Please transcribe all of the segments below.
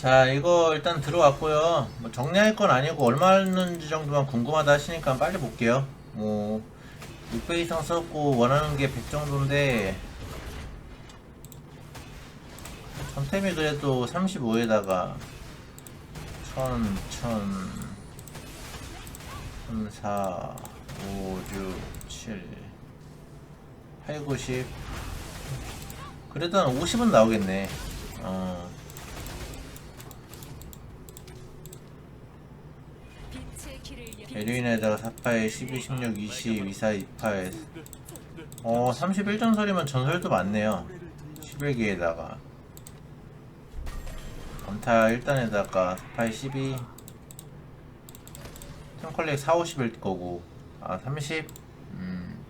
자 이거 일단 들어왔고요. 뭐 정리할 건 아니고 얼마였는지 정도만 궁금하다 하시니까 빨리 볼게요. 뭐 600 이상 썼고 원하는 게 100 정도인데 전템이 그래도 35에다가 1000, 1000, 3, 4, 5, 6, 7, 8, 90 그래도 한 50은 나오겠네. 어. 에류인에다가 48, 12, 16, 20, 24, 28 어 31전설이면 전설도 많네요. 11개에다가. 검타 1단에다가 48, 12 템컬렉 4, 50일 거고. 아 30? 음.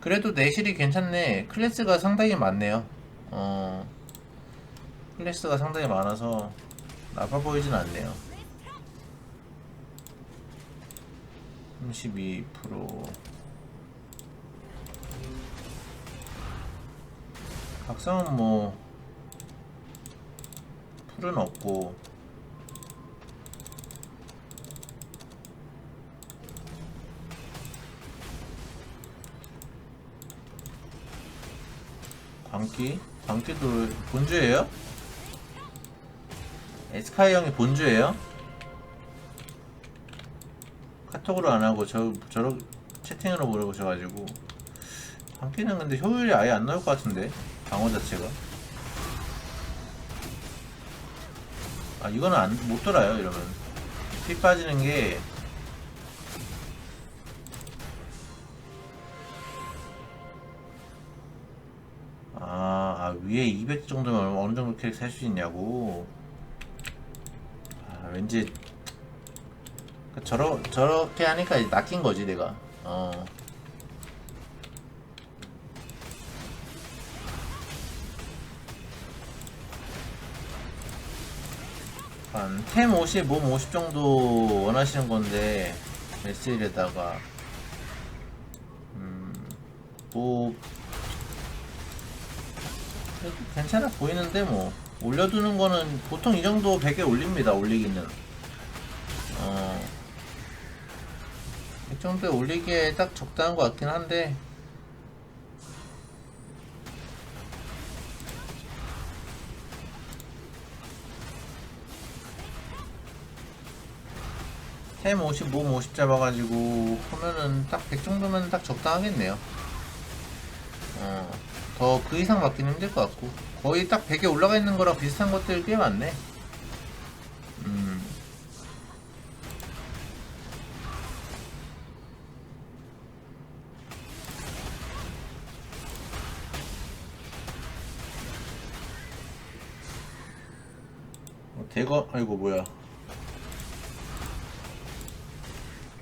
그래도 내실이 괜찮네. 클래스가 상당히 많네요. 어. 클래스가 상당히 많아서 나빠 보이진 않네요 32% 각성은 뭐 풀은 없고 광기? 광기도 본주예요? 에스카이 형이 본주예요? 카톡으로 안 하고 저 저러 채팅으로 물어보셔가지고. 광기는 근데 효율이 아예 안 나올 것 같은데 방어 자체가. 아 이거는 안, 못 돌아요 이러면. 피 빠지는 게. 아, 아, 위에 200 정도면 어느 정도 캐릭 살 수 있냐고. 아, 왠지 그 저러, 저렇게 하니까 이제 낚인 거지 내가 어 한, 템 50, 몸 50 정도 원하시는 건데, SL에다가, 음, 뭐, 그래도 괜찮아 보이는데, 뭐. 올려두는 거는 보통 이 정도 100에 올립니다, 올리기는. 이 정도에 올리기에 딱 적당한 것 같긴 한데, 템 50, 몸 50 잡아가지고 하면은 딱 100 정도면 딱 적당하겠네요. 어, 더 그 이상 받기는 힘들 것 같고 거의 딱 100에 올라가 있는 거랑 비슷한 것들 꽤 많네. 대거 아이고 뭐야.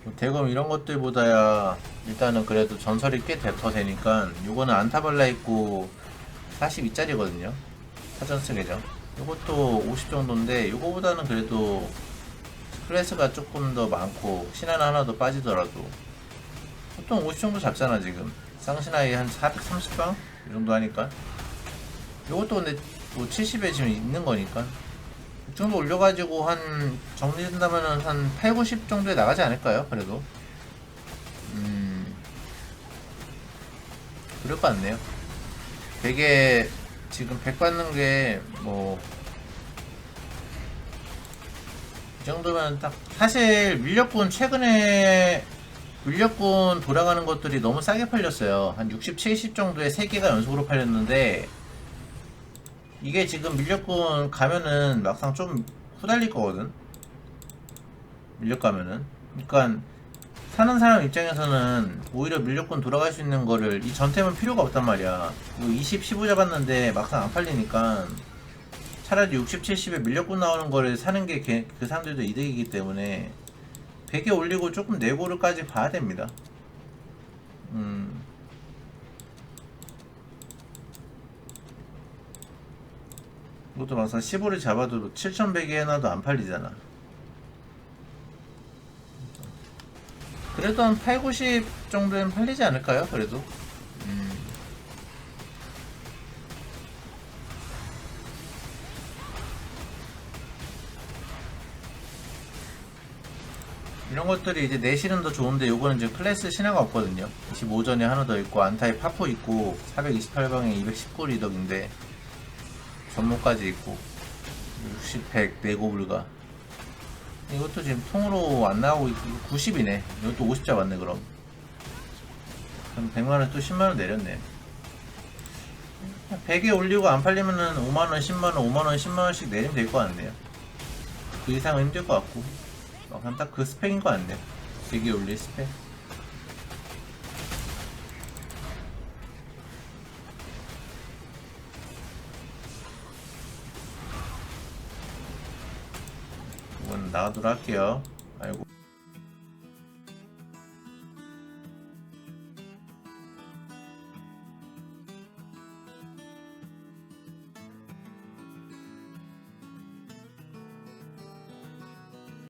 뭐 대검 이런 것들보다야 일단은 그래도 전설이 꽤더 되니까 요거는 안타발라 있고 42짜리거든요. 사전스 계정. 요것도 50 정도인데 요거보다는 그래도 클래스가 조금 더 많고 신하나 하나 더 빠지더라도 보통 50 정도 잡잖아 지금. 쌍신아이 한 430방? 이 정도 하니까. 요것도 근데 뭐 70에 지금 있는 거니까 이 정도 올려가지고 한 정리된다면은 한 8, 90 정도에 나가지 않을까요? 그래도 음 그럴 것 같네요. 되게 지금 100 받는 게뭐 이 정도면 딱 사실 밀렵군 최근에 밀렵군 돌아가는 것들이 너무 싸게 팔렸어요. 한 60, 70 정도에 3개가 연속으로 팔렸는데 이게 지금 밀렵군 가면은 막상 좀 후달릴 거거든. 밀렵 가면은. 그러니까 사는 사람 입장에서는 오히려 밀렵군 돌아갈 수 있는 거를 이 전템은 필요가 없단 말이야. 뭐 20, 15 잡았는데 막상 안 팔리니까 차라리 60, 70에 밀렵군 나오는 거를 사는 게 그 사람들도 이득이기 때문에 100에 올리고 조금 내고를까지 봐야 됩니다. 이것도 막상 15를 잡아도 7100에 해놔도 안 팔리잖아 그래도 한 8, 90 정도는 팔리지 않을까요? 그래도 음. 이런 것들이 이제 내실은 더 좋은데 요거는 이제 클래스 신화가 없거든요 25전에 하나 더 있고 안타에 파포 있고 428방에 219리덕인데 전모까지 있고 60, 100 내고 불가 이것도 지금 통으로 안 나오고 있고 90이네. 이것도 50 잡았네 그럼. 그럼 100만원 또 10만원 내렸네. 100에 올리고 안 팔리면은 5만원 10만원 5만원 10만원씩 내리면 될 것 같네요. 그 이상은 힘들 것 같고. 어, 그냥 딱그 스펙인 것 같네요. 100에 올릴 스펙 나가도록 할게요